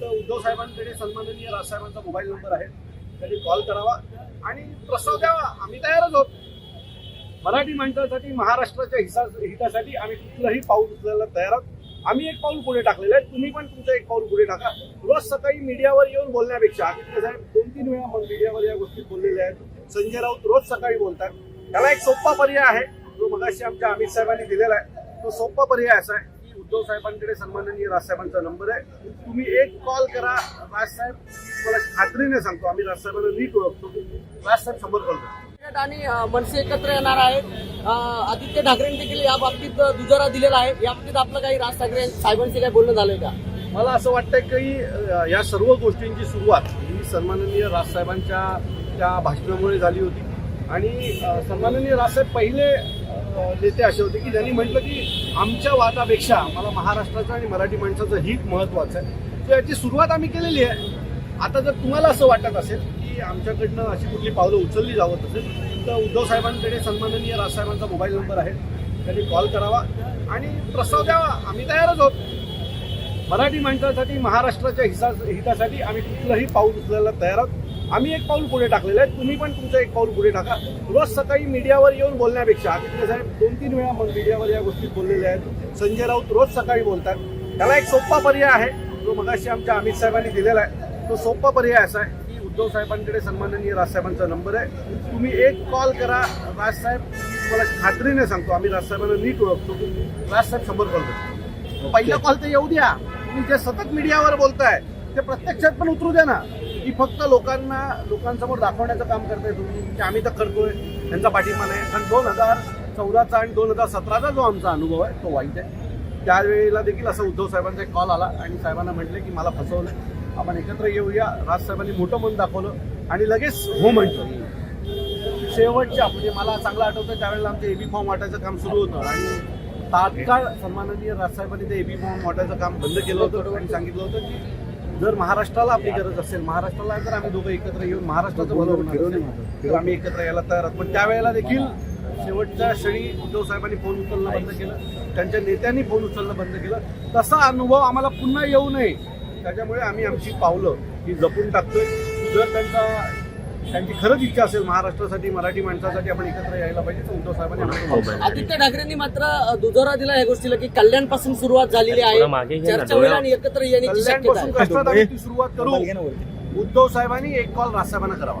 तर उद्धव साहेबांकडे सन्माननीय राजसाहेबांचा mobile number आहे. त्यांनी कॉल करावा आणि प्रस्ताव द्यावा. आम्ही तयारच आहोत. मराठी माणसासाठी महाराष्ट्राच्या हिसा हितासाठी आम्ही कुठलंही पाऊल उचलायला तयार आहोत. आम्ही एक पाऊल पुढे टाकलेलं आहे. तुम्ही पण तुमचं एक पाऊल पुढे टाका. रोज सकाळी मीडियावर येऊन बोलण्यापेक्षा आदित्य साहेब दोन तीन वेळा मीडियावर या गोष्टी बोललेल्या आहेत. संजय राऊत रोज सकाळी बोलतात. त्याला एक सोपा पर्याय आहे. जो मगाशी आमच्या अमित साहेबांनी दिलेला आहे. तो सोपा पर्याय असा आहे. उद्धव साहेबांकडे सन्माननीय राजसाहेबांचा नंबर आहे. तुम्ही एक कॉल करा. राजसाहेब मला खात्रीने सांगतो. आम्ही राजसाहेबांना नीट ओळखतो. राजसाहेब समोर बोलतो आणि मनसे एकत्र येणार आहेत. आदित्य ठाकरेंनी देखील या बाबतीत दुजोरा दिलेला आहे. या बाबतीत आपलं काही राज ठाकरे साहेबांशी काही बोलणं झालंय का? मला असं वाटतंय की या सर्व गोष्टींची सुरुवात ही सन्माननीय राजसाहेबांच्या त्या भाषणामुळे झाली होती. आणि सन्माननीय राजसाहेब पहिले नेते असे होते की ज्यांनी म्हटलं की आमच्या वादापेक्षा मला महाराष्ट्राचं आणि मराठी माणसाचं हित महत्वाचं आहे. तर याची सुरुवात आम्ही केलेली आहे. आता जर तुम्हाला असं वाटत असेल की आमच्याकडनं अशी कुठली पावलं उचलली जावत असेल तर उद्धव साहेबांकडे सन्माननीय राजसाहेबांचा मोबाईल नंबर आहे. त्यांनी कॉल करावा आणि प्रस्ताव द्यावा. आम्ही तयारच आहोत. मराठी माणसासाठी महाराष्ट्राच्या हिसा हितासाठी आम्ही कुठलंही पाऊल उचलायला तयार आहोत. आम्ही एक पाऊल पुढे टाकलेलं आहे. तुम्ही पण तुमचं एक पाऊल पुढे टाका. रोज सकाळी मीडियावर येऊन बोलण्यापेक्षा आदित्य साहेब दोन तीन वेळा मग मीडियावर या गोष्टी बोललेल्या आहेत. संजय राऊत रोज सकाळी बोलतात. त्याला एक सोपा पर्याय आहे. जो मगाशी आमच्या अमित साहेबांनी दिलेला आहे. तो सोपा पर्याय असा आहे की उद्धव साहेबांकडे सन्माननीय राजसाहेबांचा नंबर आहे. तुम्ही एक कॉल करा. राजसाहेब मला खात्रीने सांगतो. आम्ही राजसाहेबांना नीट ओळखतो. राजसाहेब समोर बोलतो पहिला कॉल तर येऊ द्या. तुम्ही जे सतत मीडियावर बोलताय ते प्रत्यक्षात पण उतरू द्या ना. की फक्त लोकांना लोकांसमोर दाखवण्याचं काम करताय तुम्ही की आम्ही तर करतोय त्यांचा पाठिंबा नाही. कारण दोन हजार चौदाचा आणि दोन हजार सतराचा जो आमचा अनुभव आहे तो वाईट आहे. त्यावेळेला देखील असं उद्धव साहेबांचा एक कॉल आला आणि साहेबांना म्हटले की मला फसवलं आपण एकत्र येऊया. राजसाहेबांनी मोठं मन दाखवलं आणि लगेच हो म्हटलं. शेवटच्या म्हणजे मला चांगलं आठवतं त्यावेळेला आमचं एबी फॉर्म वाटायचं काम सुरू होतं. आणि तात्काळ सन्माननीय राजसाहेबांनी ते एबी फॉर्म वाटायचं काम बंद केलं होतं आणि सांगितलं होतं की जर महाराष्ट्राला आपली गरज असेल महाराष्ट्राला जर आम्ही दोघं एकत्र येऊन महाराष्ट्राचं भलं होणार असेल, तर आम्ही एकत्र यायला तयार आहोत. पण त्यावेळेला देखील शेवटच्या क्षणी उद्धव साहेबांनी फोन उचलणं बंद केलं त्यांच्या नेत्यांनी फोन उचलणं बंद केलं. तसा अनुभव आम्हाला पुन्हा येऊ नये. त्याच्यामुळे आम्ही आमची पावलं ही जपून टाकतोय. जर त्यांचा त्यांची खरंच इच्छा असेल महाराष्ट्रासाठी मराठी माणसासाठी आपण एकत्र यायला पाहिजे तर उद्धव साहेबांनी. आदित्य ठाकरेंनी मात्र दुजोरा दिला या गोष्टीला की कल्याणपासून सुरुवात झालेली आहे. चर्चा होईल आणि एकत्र येण्याची कल्याणपासून कष्टात आम्ही सुरुवात करू. उद्धव साहेबांनी एक कॉल राजसाहेबांना करावा.